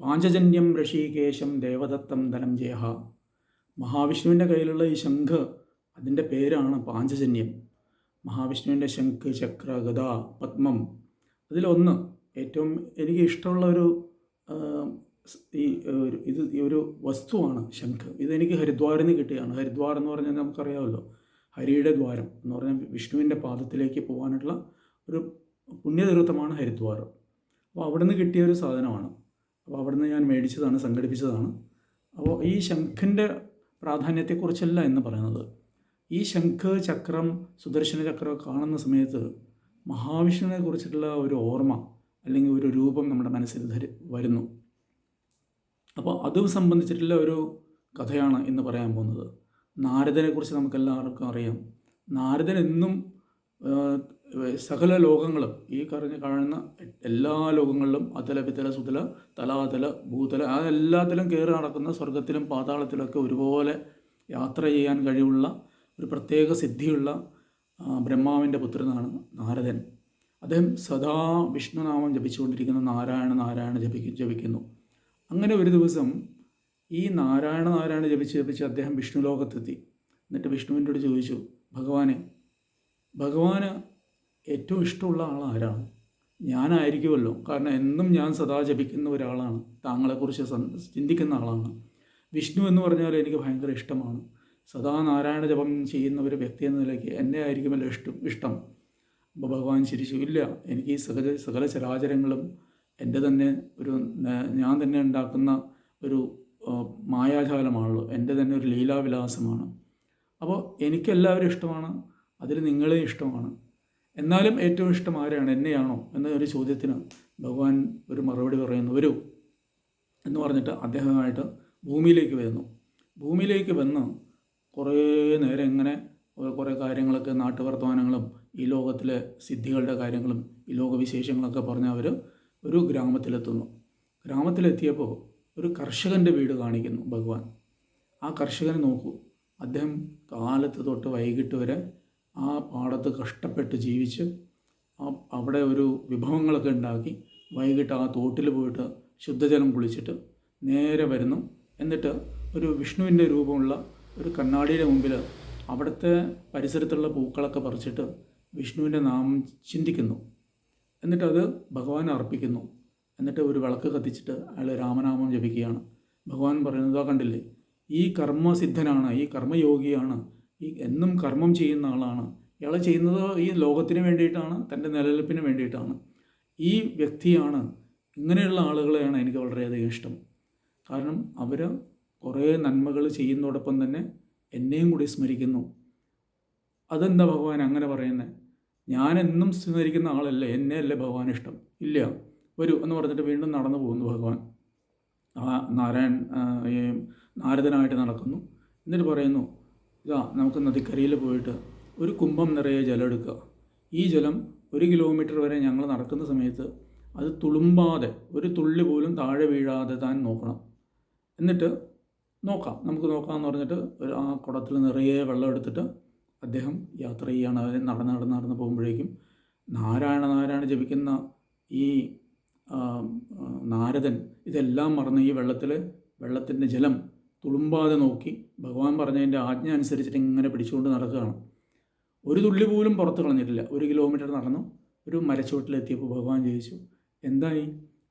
പാഞ്ചജന്യം ഋഷികേശം ദേവദത്തം ധനഞ്ജയ മഹാവിഷ്ണുവിന്റെ കയ്യിലുള്ള ഈ ശംഖ് അതിന്റെ പേരാണ് പാഞ്ചജന്യം. മഹാവിഷ്ണുവിന്റെ ശംഖ് ചക്ര ഗത പത്മം. അതിലൊന്ന് ഏറ്റവും എനിക്ക് ഇഷ്ടമുള്ള ഒരു ഈ ഒരു ഇത് ഈ ഒരു വസ്തുവാണ് ശംഖ്. ഇതെനിക്ക് ഹരിദ്വാറിൽ നിന്ന് കിട്ടിയതാണ്. ഹരിദ്വാർ എന്ന് പറഞ്ഞാൽ നമുക്കറിയാമല്ലോ. ഹരിയുടെ ദ്വാരം എന്ന് പറഞ്ഞാൽ വിഷ്ണുവിന്റെ പാദത്തിലേക്ക് പോകാനുള്ള ഒരു പുണ്യതീർത്ഥമാണ് ഹരിദ്വാർ. അപ്പോൾ അവിടെ നിന്ന് കിട്ടിയ ഒരു സാധനമാണ്. അപ്പോൾ അവിടുന്ന് ഞാൻ മേടിച്ചതാണ് സംഘടിപ്പിച്ചതാണ്. അപ്പോൾ ഈ ശംഖിന്റെ പ്രാധാന്യത്തെക്കുറിച്ചല്ല എന്ന് പറയുന്നത്. ഈ ശംഖ് ചക്രം സുദർശന ചക്രം കാണുന്ന സമയത്ത് മഹാവിഷ്ണുവിനെ കുറിച്ചിട്ടുള്ള ഒരു ഓർമ്മ അല്ലെങ്കിൽ ഒരു രൂപം നമ്മുടെ മനസ്സിൽ ധരി വരുന്നു. അപ്പോൾ അത് സംബന്ധിച്ചിട്ടുള്ള ഒരു കഥയാണ് ഇന്ന് പറയാൻ പോകുന്നത്. നാരദനെക്കുറിച്ച് നമുക്കെല്ലാവർക്കും അറിയാം. നാരദൻ എന്നും സകല ലോകങ്ങളും ഈ കറിഞ്ഞ് കാണുന്ന എല്ലാ ലോകങ്ങളിലും അതല വിതല സുതല തലാതല ഭൂതല ആ എല്ലാത്തിലും കയറി നടക്കുന്ന സ്വർഗത്തിലും പാതാളത്തിലൊക്കെ ഒരുപോലെ യാത്ര ചെയ്യാൻ കഴിവുള്ള ഒരു പ്രത്യേക സിദ്ധിയുള്ള ബ്രഹ്മാവിന്റെ പുത്രനാണ് നാരദൻ. അദ്ദേഹം സദാ വിഷ്ണുനാമം ജപിച്ചുകൊണ്ടിരിക്കുന്ന നാരായണ നാരായണ ജപിക്കും ജപിക്കുന്നു. അങ്ങനെ ഒരു ദിവസം ഈ നാരായണ നാരായണ ജപിച്ച് ജപിച്ച് അദ്ദേഹം വിഷ്ണു ലോകത്തെത്തി എന്നിട്ട് വിഷ്ണുവിന്റെ ചോദിച്ചു ഭഗവാനെ ഭഗവാന് ഏറ്റവും ഇഷ്ടമുള്ള ആൾ ആരാണ് ഞാനായിരിക്കുമല്ലോ. കാരണം എന്നും ഞാൻ സദാ ജപിക്കുന്ന ഒരാളാണ്. താങ്കളെക്കുറിച്ച് ചിന്തിക്കുന്ന ആളാണ്. വിഷ്ണു എന്ന് പറഞ്ഞാൽ എനിക്ക് ഭയങ്കര ഇഷ്ടമാണ്. സദാ നാരായണ ജപം ചെയ്യുന്ന ഒരു വ്യക്തി എന്ന നിലയ്ക്ക് എന്നെ ആയിരിക്കുമല്ലോ ഇഷ്ടം ഇഷ്ടം. അപ്പോൾ ഭഗവാൻ ചിരിച്ചു ഇല്ല. എനിക്ക് ഈ സകല സകല ചരാചരങ്ങളും എന്റെ തന്നെ ഒരു ഞാൻ തന്നെ ഉണ്ടാക്കുന്ന ഒരു മായാജാലമാണല്ലോ എന്റെ തന്നെ ഒരു ലീലാവിലാസമാണ്. അപ്പോൾ എനിക്കെല്ലാവരും ഇഷ്ടമാണ്. അതിൽ നിങ്ങളെ ഇഷ്ടമാണ്. എന്നാലും ഏറ്റവും ഇഷ്ടം ആരാണ്? എന്നെയാണോ? എന്ന ഒരു ചോദ്യത്തിന് ഭഗവാൻ ഒരു മറുപടി പറയുന്നു വരൂ എന്ന് പറഞ്ഞിട്ട് അദ്ദേഹമായിട്ട് ഭൂമിയിലേക്ക് വരുന്നു. ഭൂമിയിലേക്ക് വന്ന് കുറേ നേരം ഇങ്ങനെ കുറേ കാര്യങ്ങളൊക്കെ നാട്ടുവർത്തമാനങ്ങളും ഈ ലോകത്തിലെ സിദ്ധികളുടെ കാര്യങ്ങളും ഈ ലോകവിശേഷങ്ങളൊക്കെ പറഞ്ഞ് അവർ ഒരു ഗ്രാമത്തിലെത്തുന്നു. ഗ്രാമത്തിലെത്തിയപ്പോൾ ഒരു കർഷകന്റെ വീട് കാണിക്കുന്നു ഭഗവാൻ. ആ കർഷകനെ നോക്കൂ. അദ്ദേഹം കാലത്ത് തൊട്ട് വൈകിട്ട് വരെ ആ പാടത്ത് കഷ്ടപ്പെട്ട് ജീവിച്ച് ആ അവിടെ ഒരു വിഭവങ്ങളൊക്കെ ഉണ്ടാക്കി വൈകിട്ട് ആ തോട്ടിൽ പോയിട്ട് ശുദ്ധജലം കുളിച്ചിട്ട് നേരെ വരുന്നു. എന്നിട്ട് ഒരു വിഷ്ണുവിന്റെ രൂപമുള്ള ഒരു കണ്ണാടിയുടെ മുമ്പിൽ അവിടുത്തെ പരിസരത്തുള്ള പൂക്കളൊക്കെ പറിച്ചിട്ട് വിഷ്ണുവിന്റെ നാമം ചിന്തിക്കുന്നു. എന്നിട്ട് അത് ഭഗവാൻ അർപ്പിക്കുന്നു. എന്നിട്ട് ഒരു വിളക്ക് കത്തിച്ചിട്ട് അയാൾ രാമനാമം ജപിക്കുകയാണ്. ഭഗവാൻ പറയുന്നത് കണ്ടില്ലേ? ഈ കർമ്മസിദ്ധനാണ് ഈ കർമ്മയോഗിയാണ് ഈ എന്നും കർമ്മം ചെയ്യുന്ന ആളാണ്. ഇയാൾ ചെയ്യുന്നത് ഈ ലോകത്തിന് വേണ്ടിയിട്ടാണ് തന്റെ നിലനിൽപ്പിന് വേണ്ടിയിട്ടാണ്. ഈ വ്യക്തിയാണ് ഇങ്ങനെയുള്ള ആളുകളെയാണ് എനിക്ക് വളരെയധികം ഇഷ്ടം. കാരണം അവർ കുറേ നന്മകൾ ചെയ്യുന്നതോടൊപ്പം തന്നെ എന്നെയും കൂടി സ്മരിക്കുന്നു. അതെന്താ ഭഗവാൻ അങ്ങനെ പറയുന്നത് ഞാൻ എന്നും സ്മരിക്കുന്ന ആളല്ലേ എന്നെ അല്ലേ ഭഗവാൻ ഇഷ്ടം. ഇല്ല വരൂ എന്ന് പറഞ്ഞിട്ട് വീണ്ടും നടന്നു പോകുന്നു ഭഗവാൻ. നാരായൺ നാരദനായിട്ട് നടക്കുന്നു. എന്നിട്ട് പറയുന്നു ഇതാ നമുക്ക് നദിക്കരയിൽ പോയിട്ട് ഒരു കുംഭം നിറയെ ജലം എടുക്കുക. ഈ ജലം ഒരു കിലോമീറ്റർ വരെ ഞങ്ങൾ നടക്കുന്ന സമയത്ത് അത് തുളുമ്പാതെ ഒരു തുള്ളി പോലും താഴെ വീഴാതെ താൻ നോക്കണം. എന്നിട്ട് നോക്കാം. നമുക്ക് നോക്കാമെന്ന് പറഞ്ഞിട്ട് ഒരു ആ കുടത്തിൽ നിറയെ വെള്ളം എടുത്തിട്ട് അദ്ദേഹം യാത്ര ചെയ്യാണ്. അവർ നടന്ന് നടന്ന് നടന്ന് പോകുമ്പോഴേക്കും നാരായണ നാരായണ ജപിക്കുന്ന ഈ നാരദൻ ഇതെല്ലാം മറന്ന് ഈ വെള്ളത്തിൽ വെള്ളത്തിന്റെ ജലം തുളുമ്പാതെ നോക്കി ഭഗവാൻ പറഞ്ഞതിന്റെ ആജ്ഞ അനുസരിച്ചിട്ട് ഇങ്ങനെ പിടിച്ചുകൊണ്ട് നടക്കുകയാണ്. ഒരു തുള്ളി പോലും പുറത്ത് കളഞ്ഞിട്ടില്ല. ഒരു കിലോമീറ്റർ നടന്നു. ഒരു മരച്ചുവട്ടിലെത്തിയപ്പോൾ ഭഗവാൻ ചോദിച്ചു എന്തായി?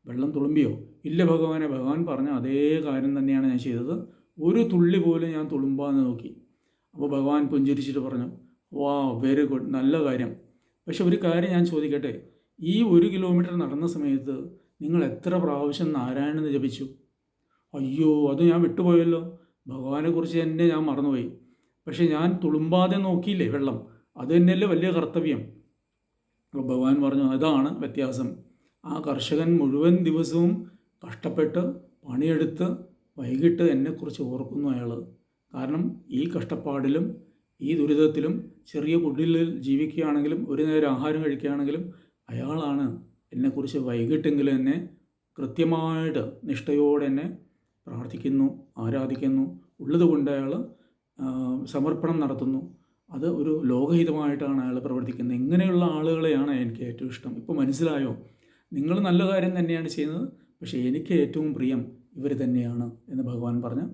വെള്ളം തുളുമ്പിയോ? ഇല്ല ഭഗവാനെ ഭഗവാൻ പറഞ്ഞ അതേ കാര്യം തന്നെയാണ് ഞാൻ ചെയ്തത്. ഒരു തുള്ളി പോലും ഞാൻ തുളുമ്പാന്ന് നോക്കി. അപ്പോൾ ഭഗവാൻ പുഞ്ചിരിച്ചിട്ട് പറഞ്ഞു വാ വെരി ഗുഡ് നല്ല കാര്യം. പക്ഷെ ഒരു കാര്യം ഞാൻ ചോദിക്കട്ടെ? ഈ ഒരു കിലോമീറ്റർ നടന്ന സമയത്ത് നിങ്ങൾ എത്ര പ്രാവശ്യം നാരായണന് ജപിച്ചു? അയ്യോ അത് ഞാൻ വിട്ടുപോയല്ലോ. ഭഗവാനെക്കുറിച്ച് തന്നെ ഞാൻ മറന്നുപോയി. പക്ഷെ ഞാൻ തുളുമ്പാതെ നോക്കിയില്ലേ വെള്ളം? അത് തന്നെയല്ലേ വലിയ കർത്തവ്യം. അപ്പോൾ ഭഗവാൻ പറഞ്ഞു അതാണ് വ്യത്യാസം. ആ കർഷകൻ മുഴുവൻ ദിവസവും കഷ്ടപ്പെട്ട് പണിയെടുത്ത് വൈകിട്ട് എന്നെക്കുറിച്ച് ഓർക്കുന്നു അയാൾ കാരണം ഈ കഷ്ടപ്പാടിലും ഈ ദുരിതത്തിലും ചെറിയ കുടിലിൽ ജീവിക്കുകയാണെങ്കിലും ഒരു നേരം ആഹാരം കഴിക്കുകയാണെങ്കിലും അയാളാണ് എന്നെക്കുറിച്ച് വൈകിട്ടെങ്കിലും എന്നെ കൃത്യമായിട്ട് നിഷ്ഠയോടെ എന്നെ പ്രാർത്ഥിക്കുന്നു ആരാധിക്കുന്നു. ഉള്ളതുകൊണ്ട് അയാൾ സമർപ്പണം നടത്തുന്നു. അത് ഒരു ലോകഹിതമായിട്ടാണ് അയാൾ പ്രവർത്തിക്കുന്നത്. ഇങ്ങനെയുള്ള ആളുകളെയാണ് എനിക്ക് ഏറ്റവും ഇഷ്ടം. ഇപ്പോൾ മനസ്സിലായോ? നിങ്ങൾ നല്ല കാര്യം തന്നെയാണ് ചെയ്യുന്നത് പക്ഷേ എനിക്ക് ഏറ്റവും പ്രിയം ഇവർ തന്നെയാണ് എന്ന് ഭഗവാൻ പറഞ്ഞ്